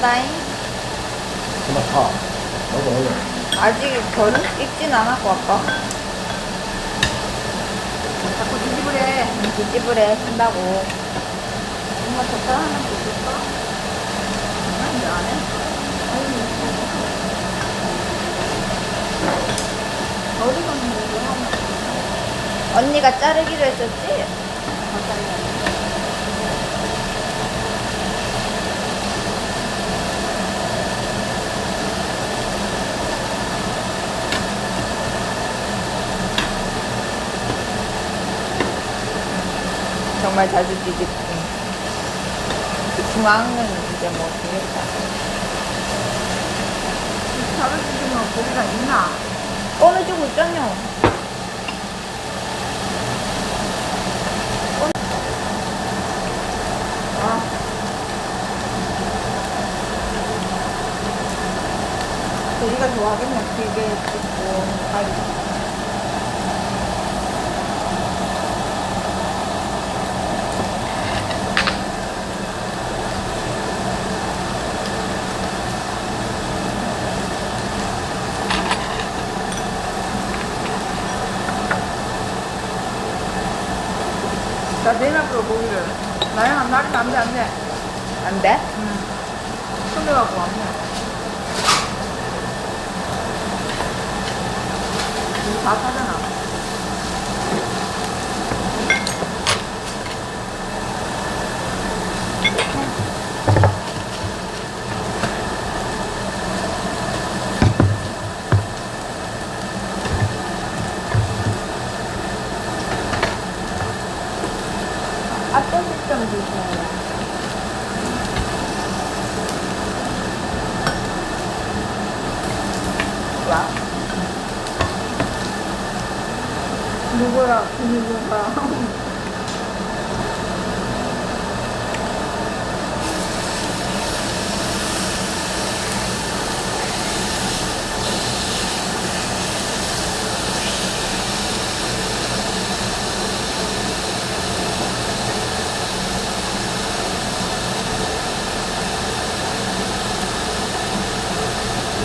먹는다잉. 그만 타. 먹어, 얼른. 아직 결 익진 않았고 아까. 자꾸 뒤집으래 뒤집으래 쓴다고. 엄마 젓갈 하나 더 줄까? 아니, 안 해. 어디 갔는데. 언니가 자르기로 했었지? 정말 자주 뒤집고. 그 중앙은 이제 뭐 되겠다. 자를 뒤집으면 고기가 있나? 꺼내주고 있잖여. 아. 우리가 좋아하겠네. 길게 찍고, 다리. 나 내일 앞으로 고기를. 나야 한 날이면 안 돼, 안 돼. 안 돼? 응. 손대 갖고 안 돼. 이거 다 사잖아. 앞전 시점 주세요. 와. 누구야? 그 누구야?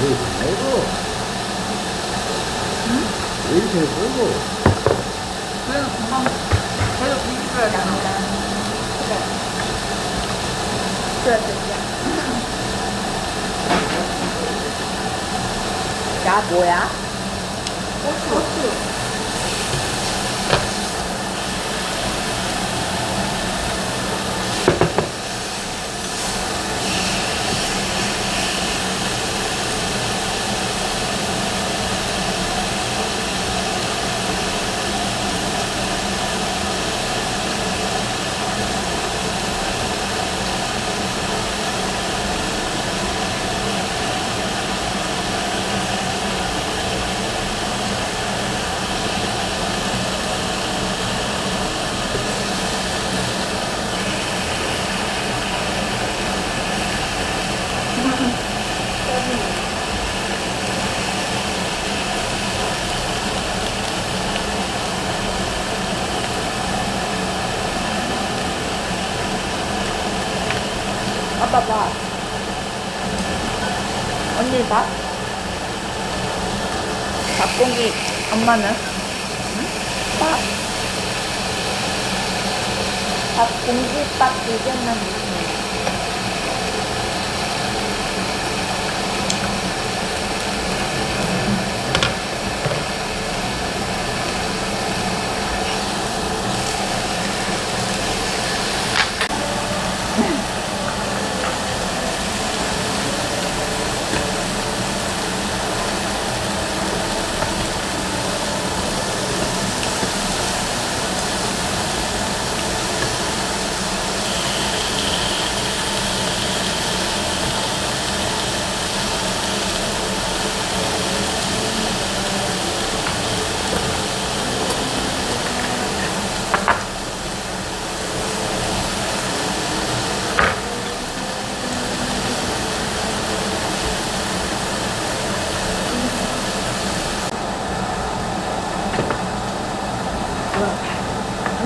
왜 이렇게 먹어? 왜 이렇게 먹어? 그래도 금방 계속 뒤집어야 되나? 야, 뭐야? 고추, 고추. 아빠 밥. 언니 밥? 밥고기 엄마는? 응? 밥. 밥 공깃밥 두 개만 주세요.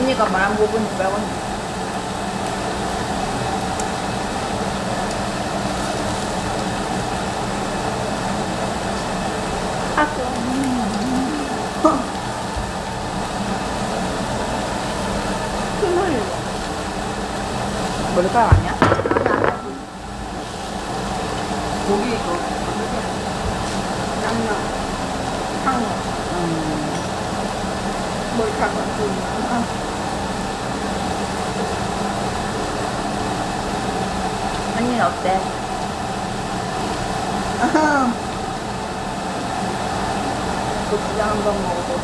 언니가 말한 부분 200원. 힘을. 머리카락 아니야? 고기 이거 양념 향. 머리카락 얹고 언니는 어때? 고추장 한 번 먹어보고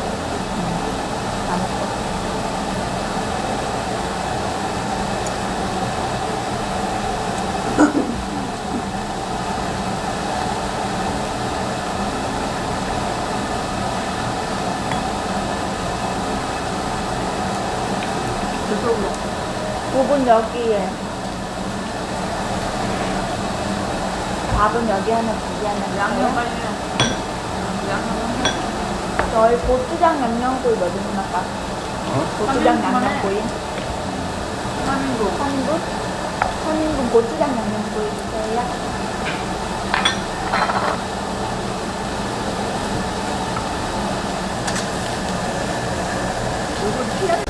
다 먹고. 국은 여기에. 밥은 여기 하나, 고기 하나. 양념? 빨리 저희 고추장 양념구이 몇 인분 할까? 어? 고추장. 양념구이. 3인분 3인분? 3인분 고추장 양념구이 주세요. 이거 피해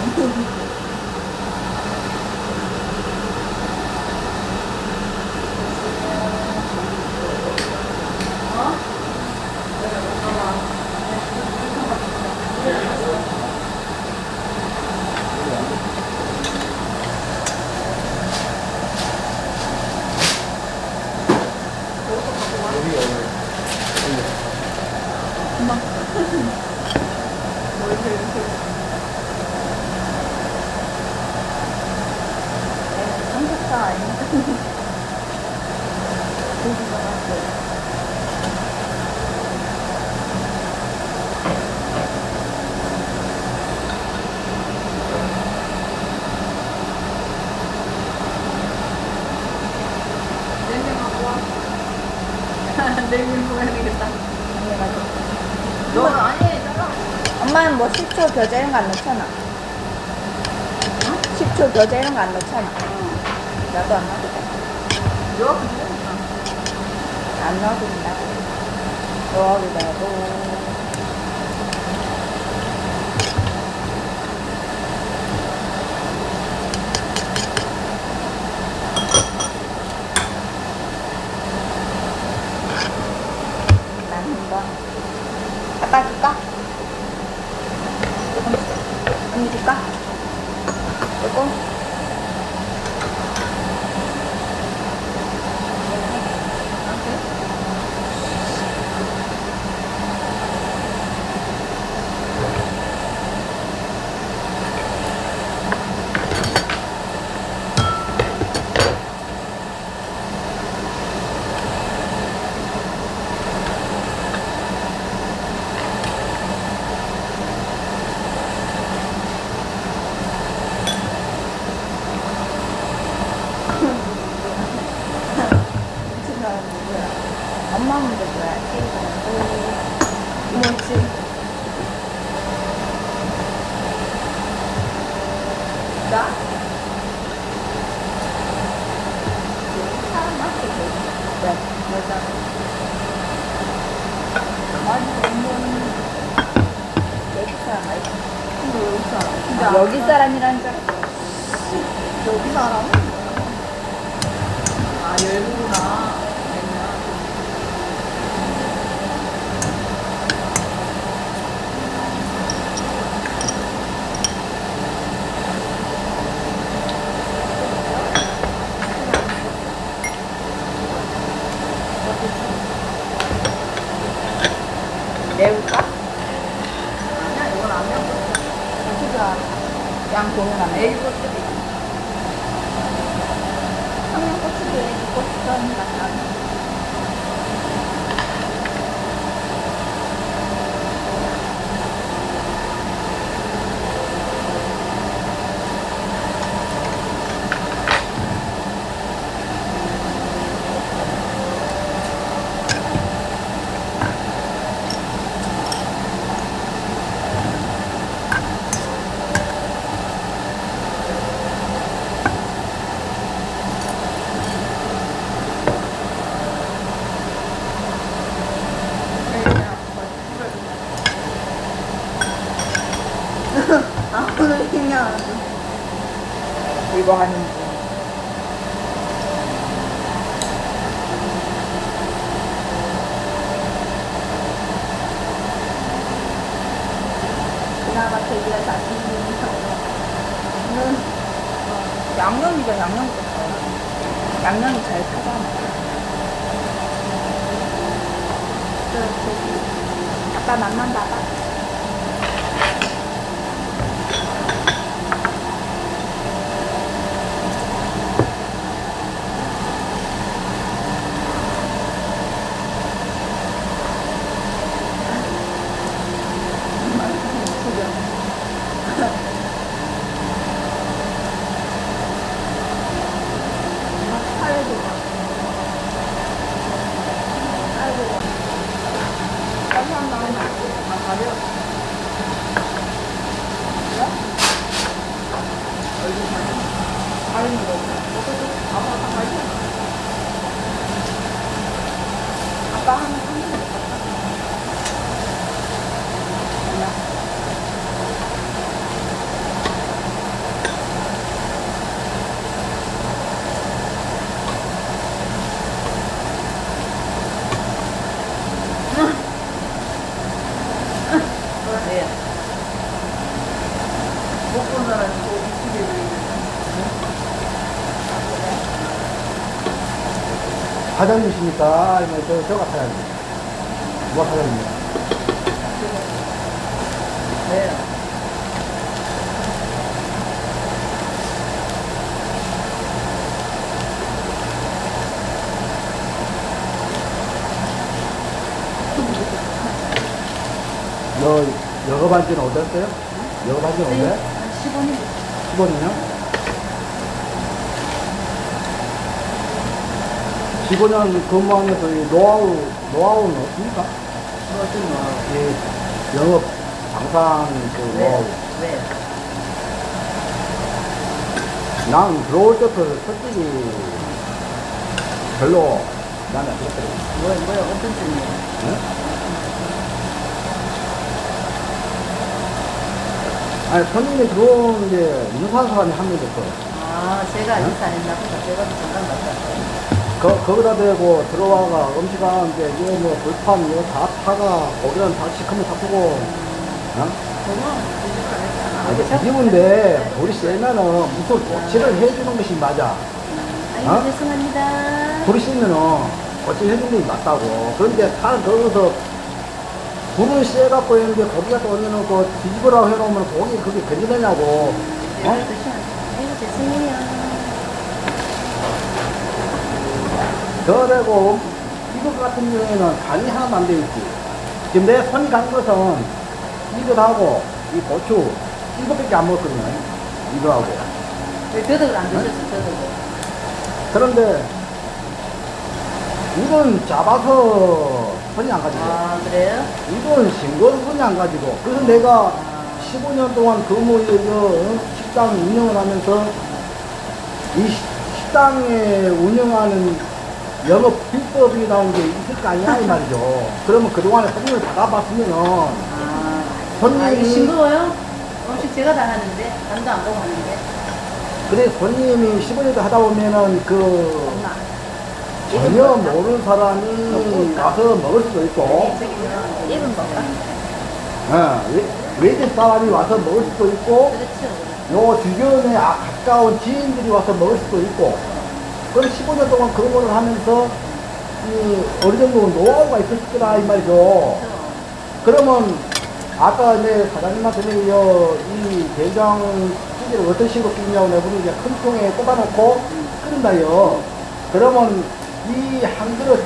여기 여기. 삼겹살 아니야? 고기가 맛있어. 냉면 갖고 와 냉면 먹어야 되겠다. 너 아니 엄마는 뭐 식초, 겨자 이런 거 안 넣잖아. 식초, 겨자 이런 거 안 넣잖아. 나도 안 넣어도 돼. 너 괜찮다 안 넣어도 된다고. 넣어도 되고. 난 한번. 아빠 줄까? 조금. 줄까? 이거 하는 중. 그나마 되기가 자신 있는 는 어, 양념이죠, 양념 거 양념이 잘 타잖아. 아빠 맛만 봐봐. 살도 살도 한 나오면 안 가려. 가리는 거 없어. 아빠 다 가리는 거. 아빠 하는 거 하는 거 몰라. 네. 먹고 나라 또 이쁘게 사장님이십니까? 아니면 저, 저가 사장님? 누가 사장님이야? 네. 너 영업한 지는 어땠어요? 영업한 지는 언제? 15년 15년이요? 15년 근무하면서 이 노하우, 노하우는 없습니까? 이 영업, 장상 그 노하우. 왜? 난 들어올 때부터 솔직히 별로 나는 안 좋더라고. 뭐, 뭐야, 어떤 뜻이에요? 네? 아니, 손님이 들어오는데 인사한 사람이 한 명도 없어. 아, 제가 인사 안 했나 보다. 제가 잠깐 갔다 왔어요. 거, 거기다 대고 들어와가 음식하는데 이거 뭐 불판 이거 다 타가 거기는 다 시커먼 타고 어? 저는 이게 뒤집은데 우리 쎄면은 무슨 고치를 해주는 것이 맞아 아이고, 어? 죄송합니다. 불이 씻면은 고치를 해주는 것이 맞다고 그런데 다 거기서 불을 쎄갖고 했는데 고기가 또 올려놓고 뒤집으라고 해놓으면 고기 그게 건져내냐고 어? 아이고, 죄송해요. 그리고 이것 같은 경우에는 간이 하나도 안돼 있지. 지금 내 손이 간 것은 이것하고 이 고추 이것밖에 안 먹었거든요. 이거하고. 왜 더덕을 안 드셨어요, 더덕을? 그런데 이건 잡아서 손이 안 가지고 아, 그래요? 이건 싱거운 손이 안 가지고 그래서 내가 15년 동안 근무 이거 식당 운영을 하면서 이 시- 식당에 운영하는 영업 비법이 나온 게 있을 거 아니야 이 말이죠. 그러면 그동안에 손님을 받아봤으면은 아, 손님이- 아, 이거 싱거워요? 음식 제가 다 하는데, 남도 안 보고 하는데. 그래 손님이 15년도 하다 보면은 그 엄마. 전혀 모르는 사람이 와서 먹을 수도 있고? 어, 외- 외집 사람이 와서 먹을 수도 있고 그렇죠. 요 주변에 아, 가까운 지인들이 와서 먹을 수도 있고 그럼 15년 동안 근무를 하면서 이 어느 정도 노하우가 있었을 거다 이 말이죠 그러면 아까 내 사장님한테 요, 이 된장찌개를 어떤 식으로 끓이냐고 내가 이제 큰 통에 꽂아놓고 끓인다요 그러면 이 한 그릇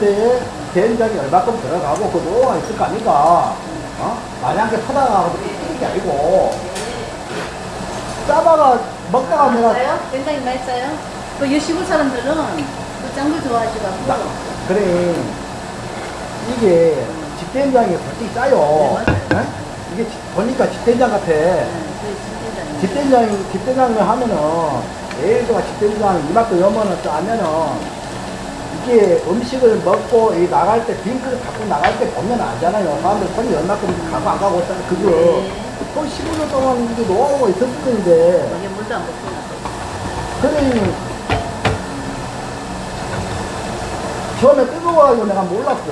데에 된장이 얼마큼 들어가고 그 노하가 있을 거 아닙니까? 어? 만약에 타다가 찌는 게 아니고 짜다가 먹다가 내가 많이 짜요? 그 여시골 사람들은 그 짠 걸 좋아하시갖고. 나, 그래 이게 집된장이 솔직히 짜요 네. 예? 이게 지- 보니까 집된장 같아 네, 진짜잖아요. 집된장이 집된장을 하면은 예를 들어 집된장 이만큼 여면은 짜면은 이게 음식을 먹고 이 나갈 때 빈 그릇 갖고 나갈 때 보면 알잖아요 사람들 손이 얼마큼 가고 안 가고 그거 네. 그 15년 동안 이게 노하우가 있었을 건데 여기 물도 안 먹고. 그래 처음에 뜨거워가지고 내가 몰랐어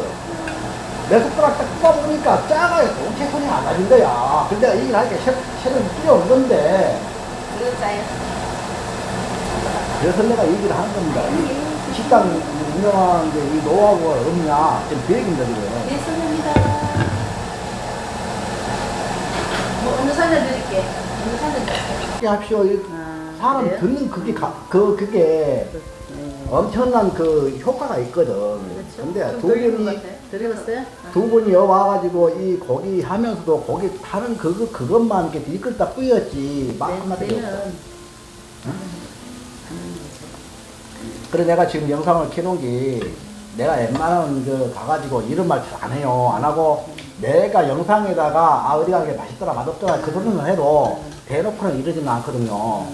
내 손가락 딱 뜯어보니까 짜가요 도대체 손이 안 가진 거야 근데 이 나이가 새는 뛰어온 건데 짜요? 그래서 내가 얘기를 하는 겁니다 이 식당 운영하는 게이 노하우가 없냐 지금 그 얘기입니다 지금 네, 선생입니다. 뭐, 어느 사연 드릴게. 어느 사연 드릴게. 합시오 이 아, 사람 그래요? 듣는 그게 가, 그 그게 네. 엄청난 그 효과가 있거든 그렇죠. 근데 좀두 분이. 들어봤어요? 두 분이 와가지고 이 고기 하면서도 고기 타는 그거 그것만 이렇게 뒤끌다 뿌였지 막 네, 한마디 없어. 그래 내가 지금 영상을 켜놓은 게 내가 웬만하면 그 가가지고 이런 말 잘 안 해요 안 하고 내가 영상에다가 아 어디 가게 맛있더라 맛없더라 그 소리는 해도 대놓고는 이러지는 않거든요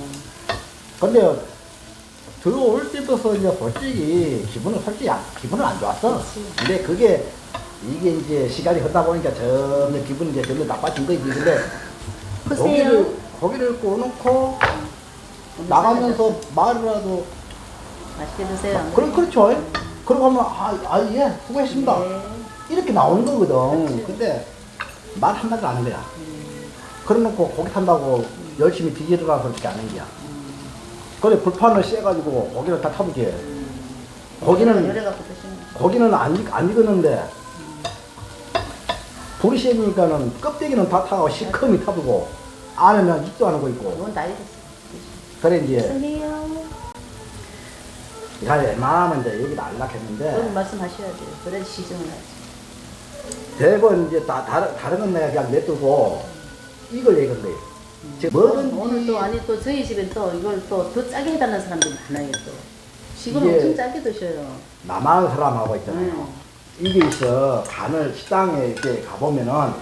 근데 들어올 때부터 이제 솔직히 기분은 솔직히 안- 기분은 안 좋았어 근데 그게 이게 이제 시간이 흐르다 보니까 점점 기분이 이제 점점 나빠진 거지 근데. 고기를 고기를 구워놓고 나가면서 말이라도 맛있게 드세요. 그래, 그렇죠. 그러고 하면, 아, 아, 예, 수고했습니다. 네. 이렇게 나오는 거거든. 그치. 근데 말 한마디도 안한 거야. 음, 그래 놓고 고기 탄다고 열심히 뒤지르라서 그렇게 안 한 거야. 그래, 불판을 쎄가지고 고기를 다 타보지. 고기는, 열어갖고 드시면 고기는 안, 익- 안 익었는데, 불이 세니까는 껍데기는 다 타고 시커미 타보고, 안에는 익도 안 하고 있고. 이건 다 익었어. 그래, 이제, 드세요. 내가 웬만하면 이제 얘기를 안 하겠는데, 그건 말씀하셔야 돼요. 그래야 시정을 하지. 대번 이제 다, 다른, 다른 건 내가 그냥 냅두고 이걸 얘기한 거예요. 뭐든지 오늘 또 아니 또 저희 집엔 또 이걸 또 더 짜게 해달라는 사람들이 많아요 또. 지금 이게- 엄청 짜게 드셔요. 남한 사람하고 있잖아요. 음. 이게 있어. 간을 식당에 이렇게 가보면은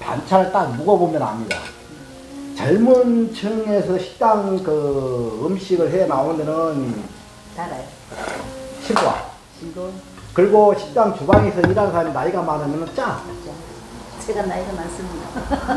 반찬을 딱 묵어보면 압니다. 젊은 층에서 식당 그 음식을 해 나오는 데는 달아요. 실과. 싱거 그리고 식당 주방에서 일하는 사람이 나이가 많으면 짜. 제가 나이가 많습니다.